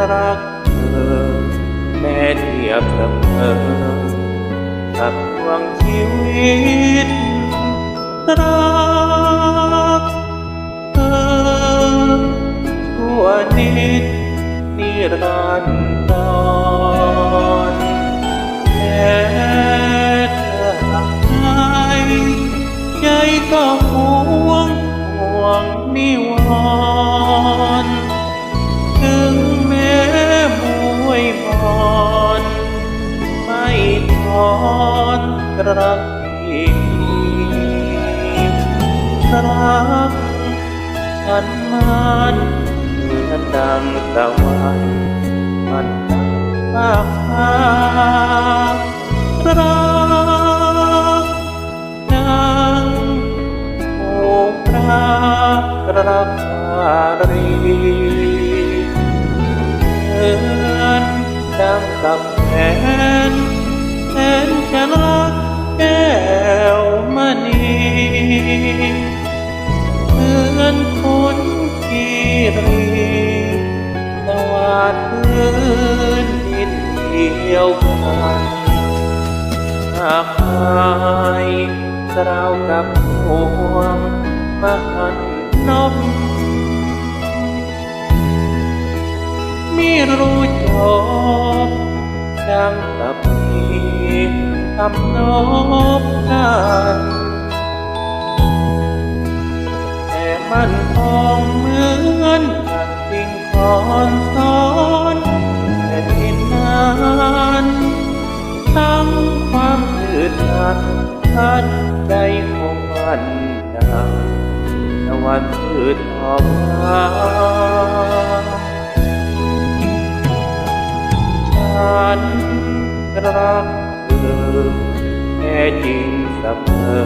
รักเธอ แม้เทียบเสมอกับดวงชีวิตรักเธอชั่วนิดนิรันดรแค่เธอหักใจใจก็ห่วงห่วงนิว รักที่รักฉันมันเหมือนดังตะวันมันดังมากฟ้า ยวกันหากหายสราวกับห่วงมหันนบไม่รู้จบดังกับพี่ทำนบกันแต่มันคงเหมือนกับสิ่งคอนซ้อ นทัดใจของมันดังตะวันพืชออกมาฉันรักเธอแท้จริงเสมอ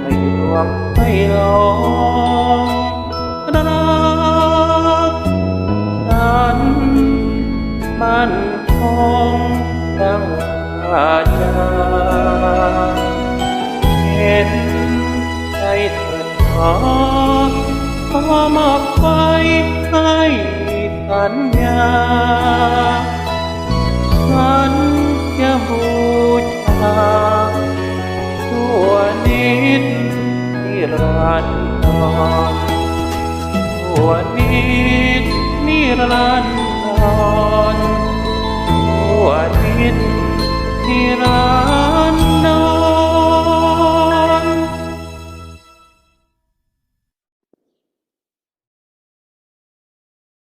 ไม่ลวงไม่หลงรักฉันมันคงดังาจาเห็นใจเถิดขอขอมอบไว้ให้สัญญาฉันจะบูชาชั่วนิดนิรันดรชั่วนิดนิรันดรชั่วนิด นิรั